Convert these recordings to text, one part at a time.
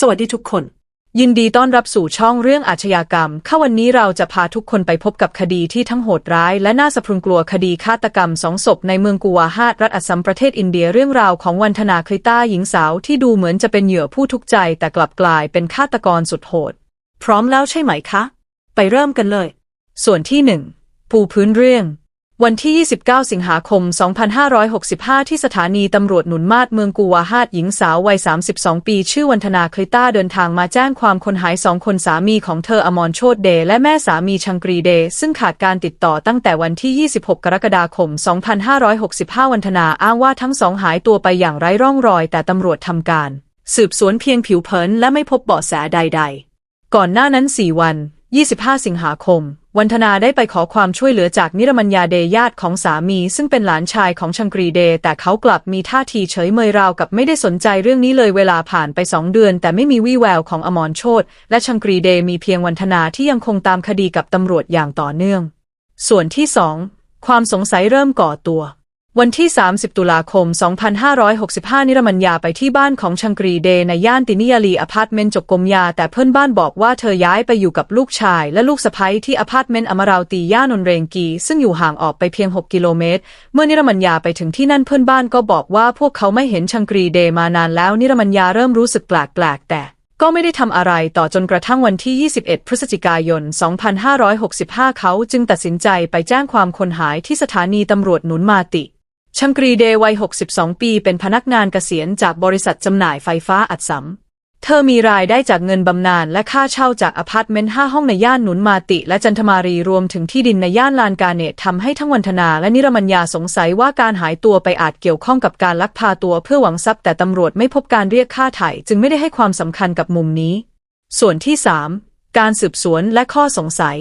สวัสดีทุกคน ยินดีต้อนรับสู่ช่องเรื่องอาชญากรรมข้าวันนี้เราจะพาทุกคนไปพบกับคดีที่ทั้งโหดร้าย และน่าสะพรึงกลัวคดีฆาตกรรมสองศพในเมืองกัวฮาดรัฐอัสสัมประเทศอินเดียเรื่องราวของวันธนาคลิต้าหญิงสาวที่ดูเหมือนจะเป็นเหยื่อผู้ทุกข์ใจ แต่กลับกลายเป็นฆาตกรสุดโหด พร้อมแล้วใช่ไหมคะ ไปเริ่มกันเลย ส่วนที่หนึ่งปูพื้นเรื่อง วันที่ 29 สิงหาคม 2565 ที่สถานีตำรวจหนุนมาศเมืองกูวาฮาดหญิงสาววัย 32 ปี ชื่อวันธนาคลิต้าเดินทางมาแจ้งความคนหายสองคนสามีของเธออมรโชตเดย์และแม่สามีชังกรีเดย์ซึ่งขาดการติดต่อตั้งแต่วันที่ 26 กรกฎาคม 2565 วันธนาอ้างว่าทั้งสองหายตัวไปอย่างไร้ร่องรอย แต่ตำรวจทำการ สืบสวนเพียงผิวเผินและไม่พบเบาะแสใด ๆ ก่อนหน้านั้น 4 วัน 25 สิงหาคม วันธนาได้ไปขอความช่วยเหลือจากนิรมัญญาเดย์ญาติของสามี ซึ่งเป็นหลานชายของชังกรีเดย์แต่เขากลับมีท่าทีเฉยเมยราวกับไม่ได้สนใจเรื่องนี้เลยเวลาผ่านไปสองเดือน แต่ไม่มีวี่แววของอมรโชตและชังกรีเดย์มีเพียงวันธนาที่ยังคงตามคดีกับตำรวจอย่างต่อเนื่อง ส่วนที่สองความสงสัยเริ่มก่อตัว วันที่ 30 ตุลาคม 2565 นิรมัญญาไปที่บ้านของชังกรีเดในย่านตินิยาลีอพาร์ตเมนต์จกกมยา แต่เพื่อนบ้านบอกว่าเธอย้ายไปอยู่กับลูกชายและลูกสะใภ้ที่อพาร์ตเมนต์อมราวตีย่านนเรงกี ซึ่งอยู่ห่างออกไปเพียง 6 กิโลเมตร เมื่อนิรมัญญาไปถึงที่นั่นเพื่อนบ้านก็บอกว่าพวกเขาไม่เห็นชังกรีเดมานานแล้ว นิรมัญญาเริ่มรู้สึกแปลกๆแต่ก็ไม่ได้ทำอะไรต่อจนกระทั่งวันที่ 21 พฤศจิกายน 2565 เขาจึงตัดสินใจไปแจ้งความคนหายที่สถานีตำรวจหนุนมาติ ชังกรีเดย์วัย 62 ปีเป็นพนักงานเกษียณจากบริษัทจำหน่ายไฟฟ้าอัดสำ เธอมีรายได้จากเงินบำนาญและค่าเช่าจากอพาร์ตเมนต์ 5 ห้องในย่านหนุนมาติ และจันทมารีรวมถึงที่ดินในย่านลานกาเนตทำให้ทั้งวันธนาและนิรมัญญาสงสัยว่าการหายตัวไปอาจเกี่ยวข้องกับการลักพาตัวเพื่อหวังทรัพย์ แต่ตำรวจไม่พบการเรียกค่าไถ่จึงไม่ได้ให้ความสำคัญกับมุมนี้ ส่วนที่ 3 การสืบสวนและข้อสงสัย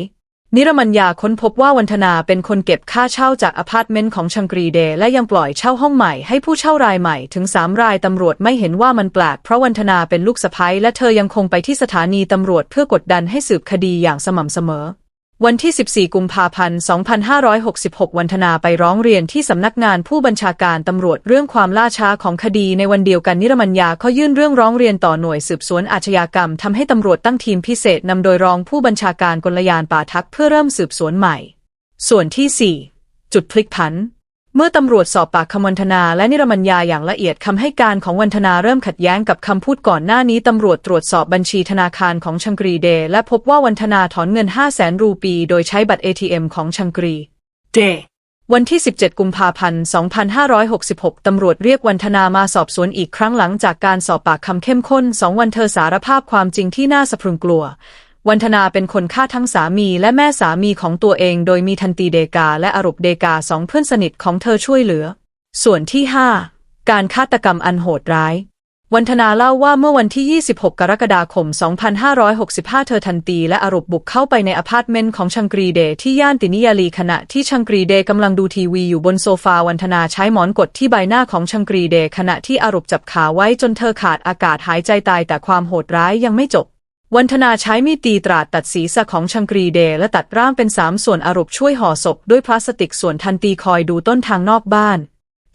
นิรมัญญาค้นพบว่าวันธนาเป็นคนเก็บค่าเช่าจากอพาร์ตเมนต์ของชังกรีเดย์และยังปล่อยเช่าห้องใหม่ให้ผู้เช่ารายใหม่ถึงสามรายตำรวจไม่เห็นว่ามันแปลกเพราะวันธนาเป็นลูกสะใภ้และเธอยังคงไปที่สถานีตำรวจเพื่อกดดันให้สืบคดีอย่างสม่ำเสมอ วันที่ 14 กุมภาพันธ์ 2566 วันธนาไปร้องเรียนที่สำนักงานผู้บัญชาการตำรวจเรื่องความล่าช้าของคดีในวันเดียวกันนิรมัญญาเขายื่นเรื่องร้องเรียนต่อหน่วยสืบสวนอาชญากรรมทำให้ตำรวจตั้งทีมพิเศษนำโดยรองผู้บัญชาการกลยานป่าทักเพื่อเริ่มสืบสวนใหม่ ส่วนที่ 4 จุดพลิกผัน เมื่อตำรวจสอบปากคำวันธนาและนิรมัญญาอย่างละเอียดคำให้การของวันธนาเริ่มขัดแย้งกับคำพูดก่อนหน้านี้ตำรวจตรวจสอบบัญชีธนาคารของชังกรีเดและพบว่าวันธนาถอนเงิน 5 0 0แสนรูปี โดยใช้บัตร ATM ของชังกรีเดวันที่ 17 กุมภาพันธ์ 2566 ตำรวจเรียกวันธนามาสอบสวนอีกครั้งหลังจากการสอบปากคำเข้มข้น2วันเธอสารภาพความจริงที่น่าสะพรึงกลัว วันธนาเป็นคนฆ่าทั้งสามีและแม่สามีของตัวเอง โดยมีทันตีเดกาและอรุปเดกาสองเพื่อนสนิทของเธอช่วยเหลือ ส่วนที่ 5 การฆาตกรรมอันโหดร้าย วันธนาเล่าว่าเมื่อวันที่ 26 กรกฎาคม 2565 เธอทันตีและอรุปบุกเข้าไปในอพาร์ตเมนต์ของชังกรีเดที่ย่านตินิยาลีขณะที่ชังกรีเดกำลังดูทีวีอยู่บนโซฟาวันธนาใช้หมอนกดที่ใบหน้าของชังกรีเดขณะที่อรุปจับขาไว้จนเธอขาดอากาศหายใจตายแต่ความโหดร้ายยังไม่จบ วันธนาใช้มีดตีตราดตัดศีรษะของชังกรีเดและตัดร่างเป็นสามส่วนอรุปช่วยห่อศพด้วยพลาสติกส่วนทันตีคอยดูต้นทางนอกบ้าน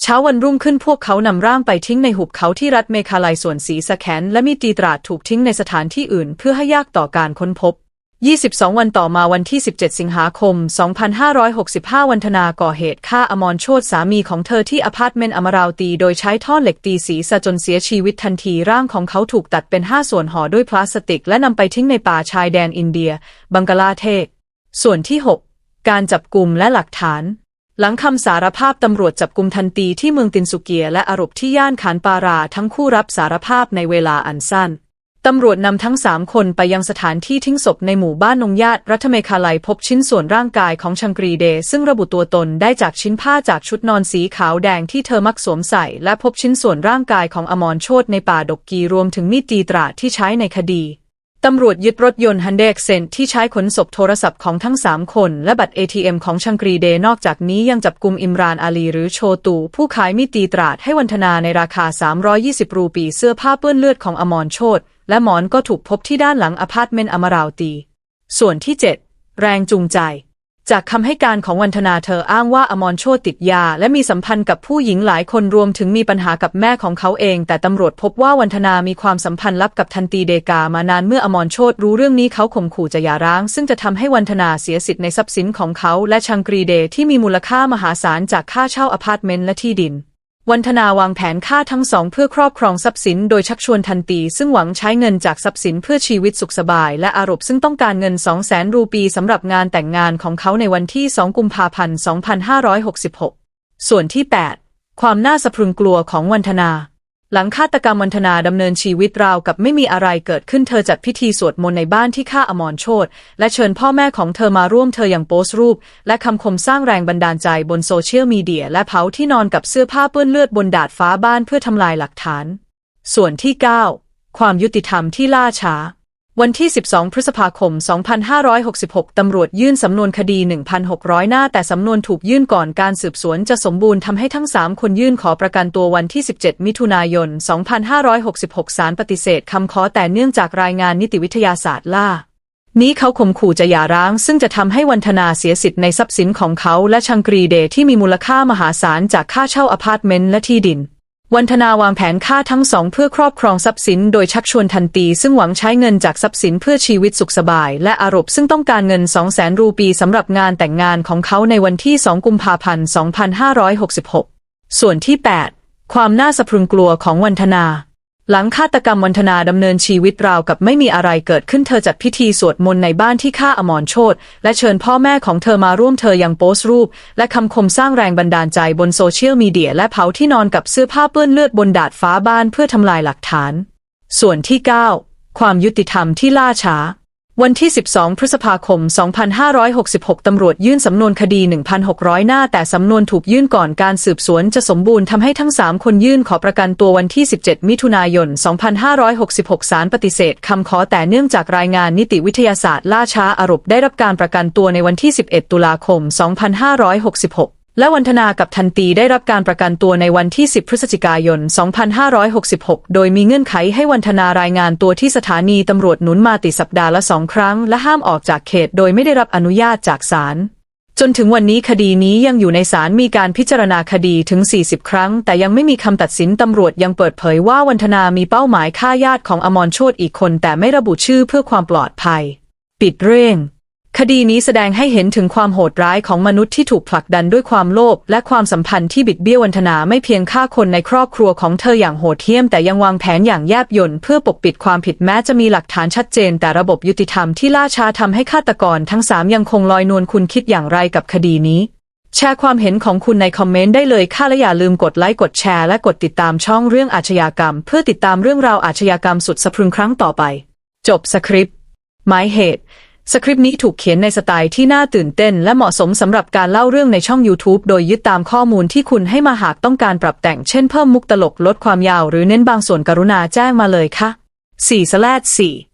เช้าวันรุ่งขึ้นพวกเขานำร่างไปทิ้งในหุบเขาที่รัฐเมคาลัยส่วนสีสะแขนและมีดตีตราดถูกทิ้งในสถานที่อื่น เพื่อให้ยากต่อการค้นพบ 22 วันต่อมาวันที่ 17 สิงหาคม 2565 วันธนาก่อเหตุฆ่าอมรโชตสามีของเธอที่อพาร์ตเมนต์อมราวตี โดยใช้ท่อนเหล็กตีศีรษะจนเสียชีวิตทันทีร่างของเขาถูกตัดเป็น 5 ส่วนห่อด้วยพลาสติก และนำไปทิ้งในป่าชายแดนอินเดีย บังกลาเทศ ส่วนที่ 6 การจับกลุ่มและหลักฐาน หลังคำสารภาพตำรวจจับกลุ่มทันตีที่เมืองตินสุเกียและอรุปที่ย่านขานปารา ทั้งคู่รับสารภาพในเวลาอันสั้น ตำรวจนำทั้งสามคนไปยังสถานที่ทิ้งศพในหมู่บ้านนงญาติรัฐเมคาลัยพบชิ้นส่วนร่างกายของชังกรีเด ซึ่งระบุตัวตนได้จากชิ้นผ้าจากชุดนอนสีขาวแดงที่เธอมักสวมใส่ และพบชิ้นส่วนร่างกายของอมรโชตในป่าดกกีรวมถึงมีดตีตราที่ใช้ในคดี ตำรวจยึดรถยนต์ฮันเดกเซนที่ใช้ขนศพโทรศัพท์ของทั้ง 3 คน และบัตร ATM ของชังกรีเดย์นอกจากนี้ยังจับกุมอิมรานอาลีหรือโชตู ผู้ขายมีดตีตราดให้วันธนาในราคา 320 รูปีเสื้อผ้าเปื้อนเลือดของอมรโชตและหมอนก็ถูกพบที่ด้านหลังอพาร์ตเมนต์อมราวตี ส่วนที่ 7 แรงจูงใจ จากคำให้การของวันธนาเธออ้างว่าอมรโชติติดยา และมีสัมพันธ์กับผู้หญิงหลายคนรวมถึงมีปัญหากับแม่ของเขาเอง แต่ตำรวจพบว่าวันธนามีความสัมพันธ์ลับกับทันตีเดกามานานเมื่ออมรโชตรู้เรื่องนี้เขาข่มขู่จะหย่าร้าง ซึ่งจะทำให้วันธนาเสียสิทธิ์ในทรัพย์สินของเขา และชังกรีเดที่มีมูลค่ามหาศาลจากค่าเช่าอพาร์ตเมนต์และที่ดิน วันธนาวางแผนฆ่าทั้งสองเพื่อครอบครองทรัพย์สินโดยชักชวนทันตี ซึ่งหวังใช้เงินจากทรัพย์สินเพื่อชีวิตสุขสบาย และอารบซึ่งต้องการเงิน 2 0 0แสนรูปีสำหรับงานแต่งงานของเขาในวันที่ 2 กุมภาพันธ์ 2566 ส่วนที่ 8 ความน่าสะพรึงกลัวของวันธนา หลังฆาตกรรมวันธนาดำเนินชีวิตราวกับไม่มีอะไรเกิดขึ้นเธอจัดพิธีสวดมนต์ในบ้านที่ฆ่าอมรโชตและเชิญพ่อแม่ของเธอมาร่วมเธออย่างโพสต์รูป และคำคมสร้างแรงบันดาลใจบนโซเชียลมีเดีย และเผาที่นอนกับเสื้อผ้าเปื้อนเลือดบนดาดฟ้าบ้านเพื่อทำลายหลักฐาน ส่วนที่ 9 ความยุติธรรมที่ล่าช้า วันที่ 12 พฤษภาคม 2566 ตำรวจยื่นสำนวนคดี 1,600 หน้า แต่สำนวนถูกยื่นก่อนการสืบสวนจะสมบูรณ์ทำให้ทั้ง 3 คนยื่นขอประกันตัววันที่ 17 มิถุนายน 2566 ศาลปฏิเสธคำขอแต่เนื่องจากรายงานนิติวิทยาศาสตร์ล่า นี้เขาข่มขู่จะหย่าร้าง ซึ่งจะทำให้วันธนาเสียสิทธิ์ในทรัพย์สินของเขาและชังกรีเดที่มีมูลค่ามหาศาลจากค่าเช่าอพาร์ตเมนต์และที่ดิน วันธนาวางแผนฆ่าทั้งสองเพื่อครอบครองทรัพย์สินโดยชักชวนทันตี ซึ่งหวังใช้เงินจากทรัพย์สินเพื่อชีวิตสุขสบาย และอารบซึ่งต้องการเงิน 2 0 0แสนรูปีสำหรับงานแต่งงานของเขาในวันที่ 2 กุมภาพันธ์ 2566 ส่วนที่ 8 ความน่าสะพรึงกลัวของวันธนา หลังฆาตกรรมวันธนาดำเนินชีวิตราวกับไม่มีอะไรเกิดขึ้นเธอจัดพิธีสวดมนต์ในบ้านที่ฆ่าอมรโชตและเชิญพ่อแม่ของเธอมาร่วมเธอยังโพสต์รูป และคำคมสร้างแรงบันดาลใจบนโซเชียลมีเดียและเผาที่นอนกับเสื้อผ้าเปื้อนเลือดบนดาดฟ้าบ้านเพื่อทำลายหลักฐาน ส่วนที่ 9 ความยุติธรรมที่ล่าช้า วันที่ 12 พฤษภาคม 2566 ตำรวจยื่นสำนวนคดี 1,600 หน้า แต่สำนวนถูกยื่นก่อนการสืบสวนจะสมบูรณ์ทำให้ทั้ง 3 คนยื่นขอประกันตัววันที่ 17 มิถุนายน 2566 ศาลปฏิเสธคำขอแต่เนื่องจากรายงานนิติวิทยาศาสตร์ล่าช้าอารบได้รับการประกันตัวในวันที่ 11 ตุลาคม 2566 และวันธนากับทันตีได้รับการประกันตัวในวันที่ 10 พฤศจิกายน 2566 โดยมีเงื่อนไขให้วันธนารายงานตัวที่สถานีตำรวจหนุนมาติสัปดาห์ละสองครั้ง และห้ามออกจากเขตโดยไม่ได้รับอนุญาตจากศาลจนถึงวันนี้คดีนี้ยังอยู่ในศาลมีการพิจารณาคดีถึง 40 ครั้ง แต่ยังไม่มีคำตัดสินตำรวจยังเปิดเผยว่าวันธนามีเป้าหมายฆ่าญาติของอมรโชตอีกคน แต่ไม่ระบุชื่อเพื่อความปลอดภัย ปิดเรื่อง คดีนี้แสดงให้เห็นถึงความโหดร้ายของมนุษย์ที่ถูกผลักดันด้วยความโลภและความสัมพันธ์ที่บิดเบี้ยววันธนาไม่เพียงฆ่าคนในครอบครัวของเธออย่างโหดเหี้ยมแต่ยังวางแผนอย่างแยบยลเพื่อปกปิดความผิดแม้จะมีหลักฐานชัดเจน แต่ระบบยุติธรรมที่ล่าช้าทำให้ฆาตกรทั้งสามยังคงลอยนวลคุณคิดอย่างไรกับคดีนี้ แชร์ความเห็นของคุณในคอมเมนต์ได้เลยค่ะและอย่าลืมกดไลค์กดแชร์และกดติดตามช่องเรื่องอาชญากรรม เพื่อติดตามเรื่องราวอาชญากรรมสุดสะพรึงครั้งต่อไป จบสคริปต์หมายเหตุ สคริปต์นี้ถูกเขียนในสไตล์ที่น่าตื่นเต้น และเหมาะสมสำหรับการเล่าเรื่องในช่อง YouTube โดยยึดตามข้อมูลที่คุณให้มาหากต้องการปรับแต่ง เช่นเพิ่มมุกตลกลดความยาวหรือเน้นบางส่วนกรุณาแจ้งมาเลยค่ะ4 4